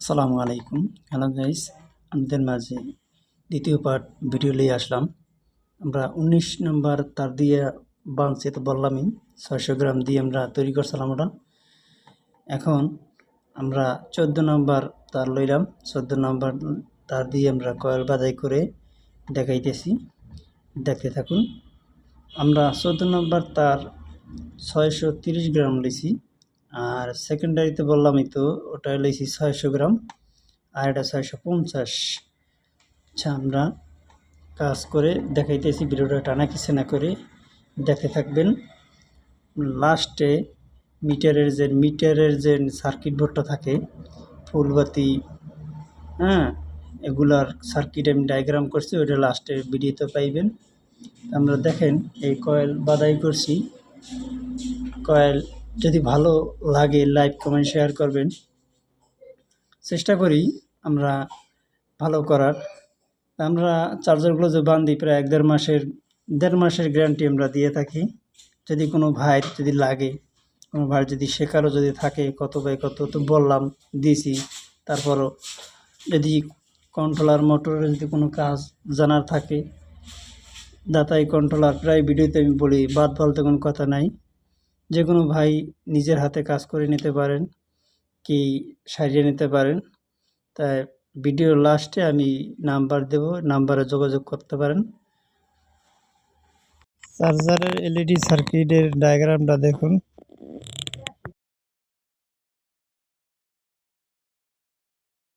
আসসালামু আলাইকুম। Hello guys আমাদের মাঝে দ্বিতীয় পার্ট ভিডিও নিয়ে আসলাম। আমরা উনিশ নম্বর তার দিয়ে বানছে তো বললামই, ছয়শো গ্রাম দিয়ে আমরা তৈরি করছিলাম ওটা। এখন আমরা চোদ্দ নম্বর তার লইলাম। চোদ্দ নম্বর তার দিয়ে আমরা কয়েল বাজাই করে দেখাইতেছি। দেখতে থাকুন। আমরা চোদ্দ নম্বর তার ছয়শো গ্রাম লিছি। আর সেকেন্ডারিতে বললামই তো, ওটা লিছি ছয়শো গ্রাম, আর এটা ছয়শো পঞ্চাশ। আচ্ছা আমরা কাজ করে দেখাইতেছি, ভিডিওটা টানা কিছু না করে দেখতে থাকবেন। লাস্টে মিটারের যে মিটারের যে সার্কিট বোর্ডটা থাকে, ফুলবাতি হ্যাঁ এগুলার সার্কিট আমি ডায়াগ্রাম করছি, ওইটা লাস্টে ভিডিওতে পাইবেন। আমরা দেখেন, এই কয়েল বাদাই করছি। কয়েল যদি ভালো লাগে লাইক, কমেন্ট, শেয়ার করবেন। চেষ্টা করি আমরা ভালো করার। আমরা চার্জারগুলো যে বান্ধি প্রায় এক দেড় মাসের দেড় মাসের গ্যারান্টি আমরা দিয়ে থাকি। যদি কোনো ভাইয়ের যদি লাগে, কোনো ভাইয়ের যদি শেখারও যদি থাকে, কত বাই কত তো বললাম দিয়েছি তারপরও যদি কন্ট্রোলার মোটরের যদি কোনো কাজ জানার থাকে, দাতাই কন্ট্রোলার প্রায় ভিডিওতে আমি বলি, বাদ বলতে কোনো কথা নাই। যে কোনো ভাই নিজের হাতে কাজ করে নিতে পারেন কি সারিয়ে নিতে পারেন, তাই ভিডিওর লাস্টে আমি নাম্বার দেব, নাম্বারে যোগাযোগ করতে পারেন। চার্জারের এলইডি সার্কিটের ডায়াগ্রামটা দেখুন।